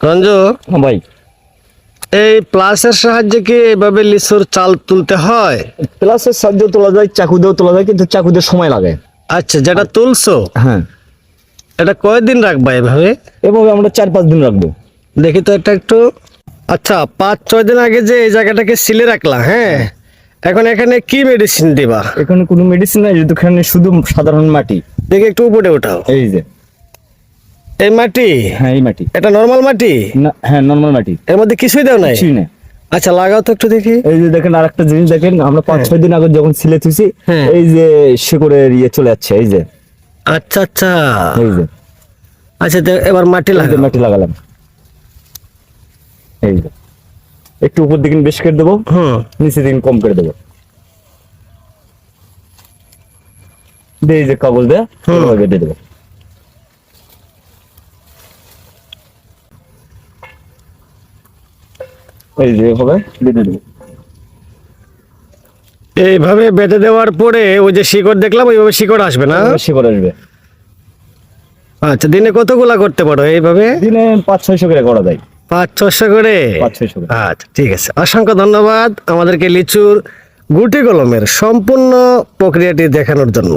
রঞ্জু হ্যাঁ ভাই। এই প্লাসের সাহায্যে কি এইভাবে লিচুর চাল তুলতে হয়? প্লাসের সাহায্য তোলা যায় চাকু দিয়েও তোলা যায় কিন্তু চাকু দিয়ে সময় লাগে। আচ্ছা যেটা তুলছো? হ্যাঁ। এটা কয়দিন রাখবা এভাবে? এভাবে আমরা চার পাঁচ দিন রাখব। দেখি তো একটা একটু। আচ্ছা পাঁচ ছয় দিন আগে যে এই জায়গাটাকে সিলে রাখলা হ্যাঁ? এখন এখানে কি মেডিসিন দিবা? এখানে কোনো মেডিসিন নাই এখানে শুধু সাধারণ মাটি। দেখি একটু উপরে উঠাও এই যে। এই মাটি? হ্যাঁ এই মাটি। এটা নর্মাল মাটি? না হ্যাঁ নর্মাল মাটি। এর মধ্যে কিছুই দেও নাই? কিছুই না আচ্ছা লাগাও তো একটু দেখি। এই যে দেখেন আর একটা জিনিস দেখেন আমরা পাঁচ ছয় দিন আগে যখন সিলে থুছি হ্যাঁ। এই যে শিকড়ের ইয়ে চলে যাচ্ছে এই যে। আচ্ছা আচ্ছা। এই যে। আচ্ছা এবার মাটি লাগাও। মাটি লাগালাম। এই যে। একটু উপর দিকে বেশি করে দেবো হুম। নিচে দিকে কম করে দেবো। দিয়ে এই যে কাগজ দেয় হুম। দেবো। এই যে হবে বেঁধে দেবো। এইভাবে বেঁধে দেওয়ার পরে ওই যে শিকড় দেখলাম ওইভাবে শিকড় আসবে না? শিকড় আসবে। আচ্ছা দিনে কতগুলা করতে পারো এইভাবে? দিনে পাঁচ ছয়শো করে করা যায়। পাঁচ ছশো করে? পাঁচ ছয়শো করে। আচ্ছা ঠিক আছে। অসংখ্য ধন্যবাদ আমাদেরকে লিচুর গুটি কলমের সম্পূর্ণ প্রক্রিয়াটি দেখানোর জন্য।